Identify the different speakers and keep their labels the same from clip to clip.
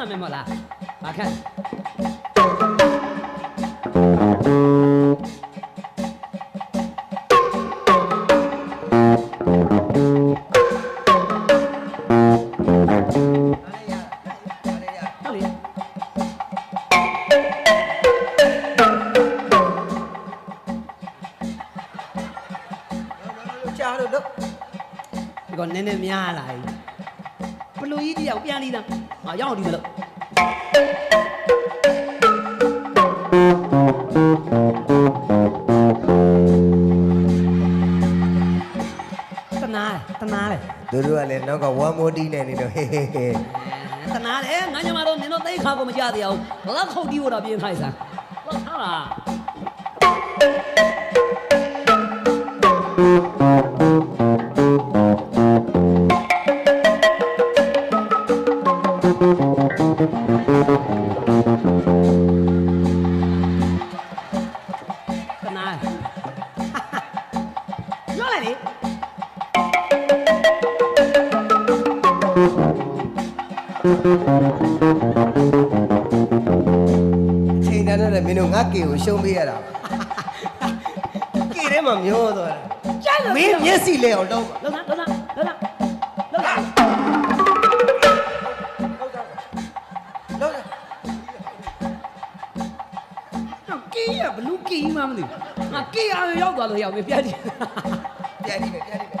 Speaker 1: မလားဘာခန့်ဟုတ်လေ
Speaker 2: ကြားလို့လို့
Speaker 1: ဒီကနည်းနည်းများလာပြီဘလူကြီးတယောက်ပြန်လိမ့်လား ဟာရောက်ဒီမလို့တနာတနာလေ
Speaker 2: သူတို့ကလည်းနောက်ကဝမ်မိုတီနဲ့နေတော့ဟေးဟေးဟေး
Speaker 1: တနာလေငါညမတို့နင်တို့သိခါကိုမကြသေးအောင်ဘာသာခုတ်တီးဖို့တော့ပြင်ခိုင်းစမ်းဟုတ်ဟာလား
Speaker 2: ချိန်တန်းတော့လည်းမင်းတို့ငါကေကိုရှုံးပေးရတာကေထဲမှာမျောသွားတာမင်းမျက်စိလဲအောင်တော့
Speaker 1: လောက်လားလောက်လားလောက်လားလောက်လား
Speaker 2: လောက်
Speaker 1: တော့ကီးရဘလူးကီးမှမသိဘူးငါကီးရရောက်သွားလို့ရောက်ပြီပြတ်ကြည့်
Speaker 2: ပြန် đi မယ်ပြန် đi မယ်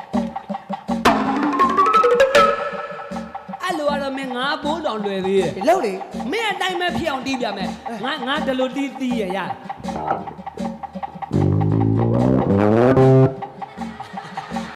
Speaker 1: အဲ့လိုကတော့မင်းငါဘိုးတော်လွယ်သေးရဲ့
Speaker 2: လောက်လေ
Speaker 1: မင်းအတိုင်းပဲဖြစ်အောင်တီးပြမယ်ငါငါဒီလိုတီးတီးရရ